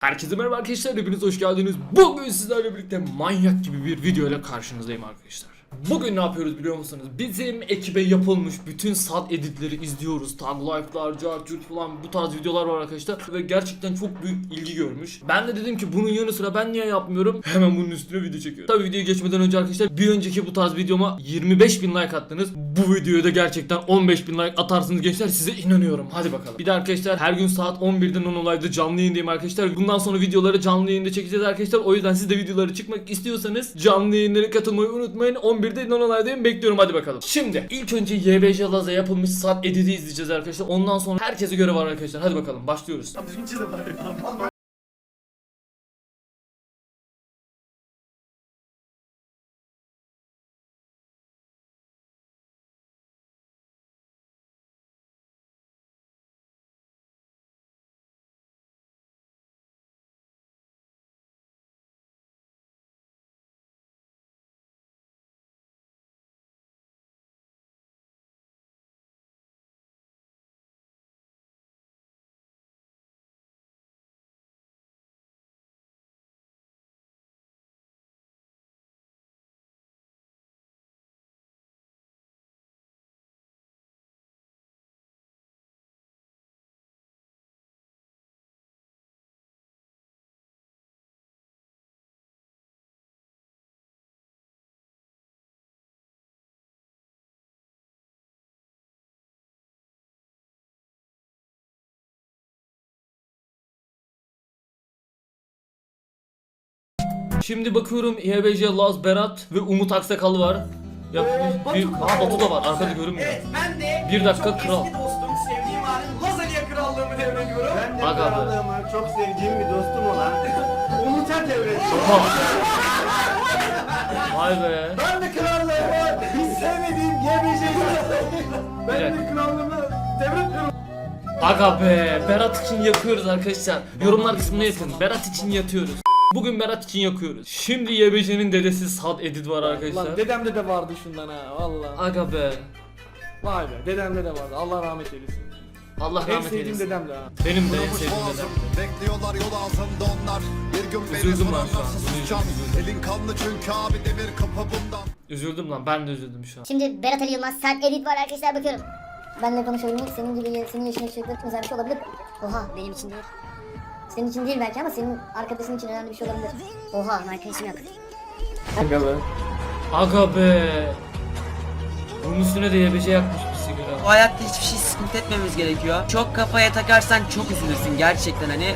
Herkese merhaba arkadaşlar, hepiniz hoş geldiniz. Bugün sizlerle birlikte manyak gibi bir video ile karşınızdayım arkadaşlar. Bugün ne yapıyoruz biliyor musunuz? Bizim ekibe yapılmış bütün sat editleri izliyoruz. Tag life'lar, cartürt falan bu tarz videolar var arkadaşlar. Ve gerçekten çok büyük ilgi görmüş. Ben de dedim ki bunun yanı sıra ben niye yapmıyorum? Hemen bunun üstüne video çekiyorum. Tabii videoya geçmeden önce arkadaşlar bir önceki bu tarz videoma 25 bin like attınız. Bu videoya da gerçekten 15 bin like atarsınız gençler size inanıyorum. Hadi bakalım. Bir de arkadaşlar her gün saat 11'den 10 olayda canlı yayındayım arkadaşlar. Bundan sonra videoları canlı yayında çekeceğiz arkadaşlar. O yüzden siz de videoları çıkmak istiyorsanız canlı yayınlara katılmayı unutmayın. 11'de 10 olaydayım bekliyorum hadi bakalım. Şimdi ilk önce YBJ Laz'a yapılmış saat editi izleyeceğiz arkadaşlar. Ondan sonra herkese göre var arkadaşlar. Hadi bakalım başlıyoruz. Şimdi bakıyorum YBJ Laz Berat ve Umut Aksakal var. Ya bir, Aa, Batu da var arkada görünmüyor. Evet ben de Bir dakika çok kral. eski dostum, sevdiğim halin Lazanya krallığımı devrediyorum. Ben de be. krallığımı çok sevdiğim bir dostum olan Umut'a devrediyorum. Oha. Vay be. Ben de krallığımı hiç sevmediğim YBJ'yi Ben de krallığımı devretmiyorum. Aga be. Berat için yakıyoruz arkadaşlar. Yorumlar kısmına yakın. Berat için yatıyoruz. Bugün Berat için yakıyoruz. Şimdi YBJ'nin dedesi Sad Edit var arkadaşlar. Lan dedemde de vardı şundan ha valla. Aga be. Vay be dedemde de vardı Allah rahmet eylesin. Allah En rahmet sevdiğim eylesin. dedemdi ha. Benim de en sevdiğim boğazım, dedem. Bekliyorlar yol ağzında onlar Bir gün beni Üzüldüm lan şu an, sorarlarsa üzüldüm, susacağım üzüldüm. Elin kanlı çünkü abi demir kapı bundan Üzüldüm lan. Ben de üzüldüm şu an. Şimdi Berat Ali Yılmaz sert edit var arkadaşlar bakıyorum. Benle konuşabilmek senin gibi senin yaşındaki çocuklar için özel bir şey olabilir. Oha benim için değil. Senin için değil belki ama senin arkadaşın için önemli bir şey olabilir. Oha arkadaşım yok. Aga be. Bunun üstüne de YBJ yakmış bir sigara. Bu hayatta hiçbir şey sıkıntı etmemiz gerekiyor. Çok kafaya takarsan çok üzülürsün gerçekten hani.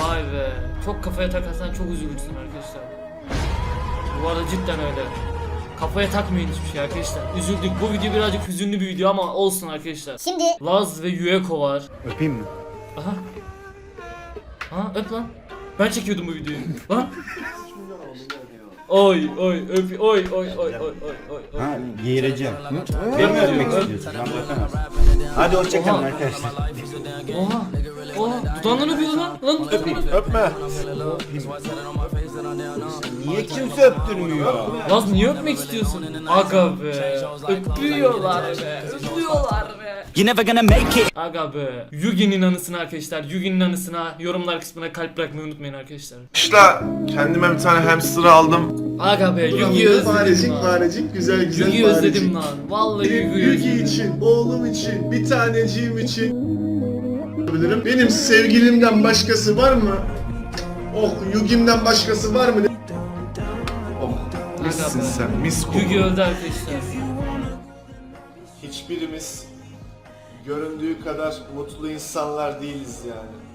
Vay be. Çok kafaya takarsan çok üzülürsün arkadaşlar. Bu arada cidden öyle. Kafaya takmayın hiçbir şey arkadaşlar. Üzüldük. Bu video birazcık hüzünlü bir video ama olsun arkadaşlar. Şimdi Laz ve Yueko var. Öpeyim mi? Aha. Ha öp lan. Ben çekiyordum bu videoyu. lan. Oy oy öp oy oy oy oy oy oy. Ha, geğireceğim. Ben mi öpmek öp. istiyorsun? Ben. Hadi hoşçakalın Oha. arkadaşlar. Oha. Oha. Dudağından öpüyor lan. Lan dudağından. Öpme. Niye kimse öptürmüyor? Laz niye öpmek istiyorsun? Aga be. Öpüyorlar be. Öpüyorlar be. You're never gonna make it. Aga be. Yugi'nin anısına arkadaşlar. Yugi'nin anısına yorumlar kısmına kalp bırakmayı unutmayın arkadaşlar. İşte kendime bir tane hamster aldım. Aga be. Yugi'yi özledim Farecik lan. farecik güzel güzel Yugi'yi farecik. özledim lan. Vallahi Benim Yugi özledim. için, oğlum için, bir taneciğim için. Bilirim. Benim sevgilimden başkası var mı? Oh Yugi'mden başkası var mı? Oh missin sen mis koku. Yugi öldü arkadaşlar. Hiçbirimiz göründüğü kadar mutlu insanlar değiliz yani.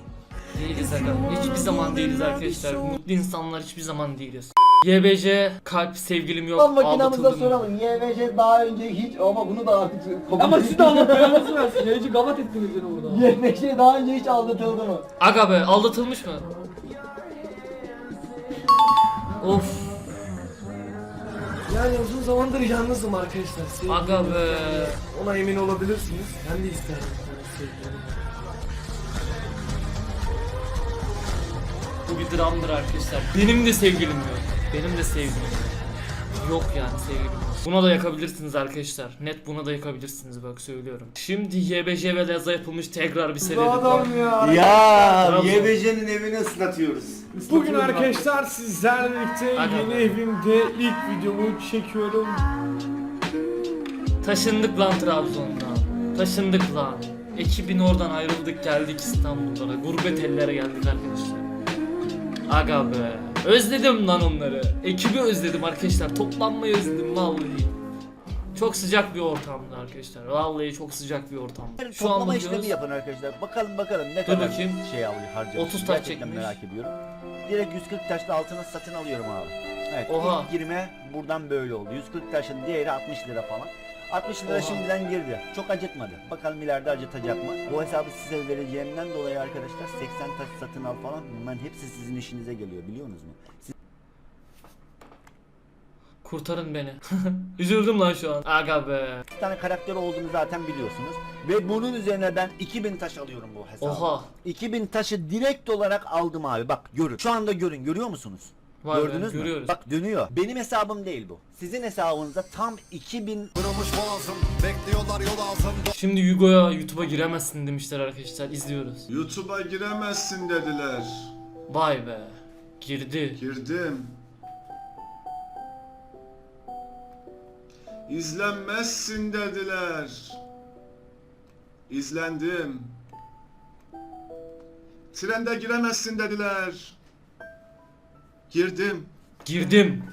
Değiliz aga. Hiçbir zaman değiliz arkadaşlar. Mutlu insanlar hiçbir zaman değiliz. YBC kalp sevgilim yok. Makinamızda aldatıldım. soralım. YBC daha önce hiç ama bunu da artık kabul Ama siz de Allah belanızı versin. Yayıncı gavat ettiniz beni burada. YBC daha önce hiç aldatıldı mı? Aga be aldatılmış mı? Of. Yani uzun zamandır yalnızım arkadaşlar. Sevgilim Aga yok be. yani. Ona emin olabilirsiniz. Ben de isterim. sevgilim. Bu bir dramdır arkadaşlar. Benim de sevgilim yok. Benim de sevgilim yok. Yok yani sevgili. Buna da yakabilirsiniz arkadaşlar. Net buna da yakabilirsiniz bak söylüyorum. Şimdi YBJ ve Leza yapılmış tekrar bir seri adam ya. Ya Trabzon. YBC'nin evini ıslatıyoruz. Bugün arkadaşlar sizlerle birlikte Hadi yeni evimde ilk videomu çekiyorum. Taşındık lan Trabzon'dan. Taşındık lan. Ekibin oradan ayrıldık geldik İstanbul'lara. Gurbet ellere geldik arkadaşlar. Aga be. Özledim lan onları. Ekibi özledim arkadaşlar. Toplanmayı özledim vallahi. Çok sıcak bir ortamdı arkadaşlar. Vallahi çok sıcak bir ortamdı. Şu an Toplama bakıyoruz. işlemi yapın arkadaşlar. Bakalım bakalım ne kadar bakayım. şey alıyor harcıyor. 30 taş Gerçekten çekmiş. merak ediyorum. Direkt 140 taşla altına satın alıyorum abi. Evet Oha. ilk girme buradan böyle oldu. 140 taşın değeri 60 lira falan. 60 lira Oha. şimdiden girdi. Çok acıtmadı. Bakalım ileride acıtacak mı? Bu hesabı size vereceğimden dolayı arkadaşlar 80 taş satın al falan bunların hepsi sizin işinize geliyor biliyor musunuz? Siz Kurtarın beni. Üzüldüm lan şu an. Aga be. bir tane karakter olduğunu zaten biliyorsunuz. Ve bunun üzerine ben 2000 taş alıyorum bu hesabı. Oha. 2000 taşı direkt olarak aldım abi. Bak görün. Şu anda görün. Görüyor musunuz? Vay be, Gördünüz mü? görüyoruz. Bak dönüyor. Benim hesabım değil bu. Sizin hesabınızda tam 2000 Kırılmış boğazım bekliyorlar yol ağzımda Şimdi Yugo'ya YouTube'a giremezsin demişler arkadaşlar. İzliyoruz. YouTube'a giremezsin dediler. Vay be. Girdi. Girdim. İzlenmezsin dediler. İzlendim. Trende giremezsin dediler. Girdim. Girdim.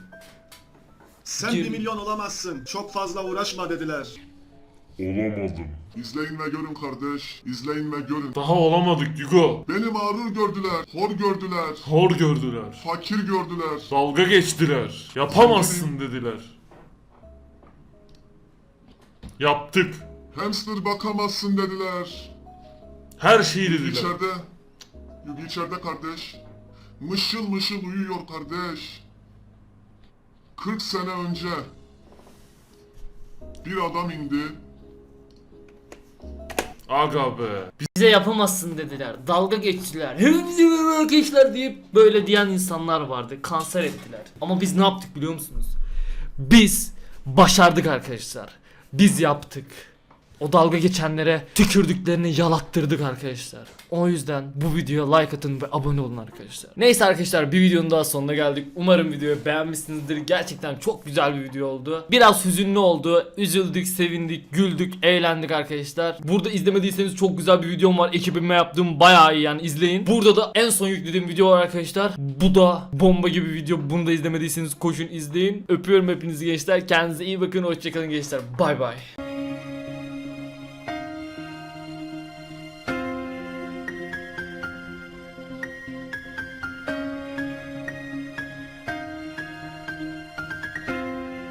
Sen Gir- bir milyon olamazsın. Çok fazla uğraşma dediler. Olamadım. İzleyin ve görün kardeş İzleyin ve görün Daha olamadık Yugo. Beni mağrur gördüler Hor gördüler Hor gördüler. Fakir gördüler Dalga geçtiler. Yapamazsın dediler. Yaptık. Hamster bakamazsın dediler Her şeyi Yugi dediler. içeride Yugi içeride kardeş Mışıl mışıl uyuyor kardeş 40 sene önce Bir adam indi Aga be. Bize yapamazsın dediler. Dalga geçtiler. Hepsi arkadaşlar deyip böyle diyen insanlar vardı. Kanser ettiler. Ama biz ne yaptık biliyor musunuz? Biz başardık arkadaşlar. Biz yaptık. O dalga geçenlere tükürdüklerini yalattırdık arkadaşlar. O yüzden bu videoya like atın ve abone olun arkadaşlar. Neyse arkadaşlar bir videonun daha sonuna geldik. Umarım videoyu beğenmişsinizdir. Gerçekten çok güzel bir video oldu. Biraz hüzünlü oldu. Üzüldük, sevindik, güldük, eğlendik arkadaşlar. Burada izlemediyseniz çok güzel bir videom var. Ekibime yaptığım bayağı iyi yani izleyin. Burada da en son yüklediğim video var arkadaşlar. Bu da bomba gibi bir video. Bunu da izlemediyseniz koşun izleyin. Öpüyorum hepinizi gençler. Kendinize iyi bakın. Hoşçakalın gençler. Bay bay.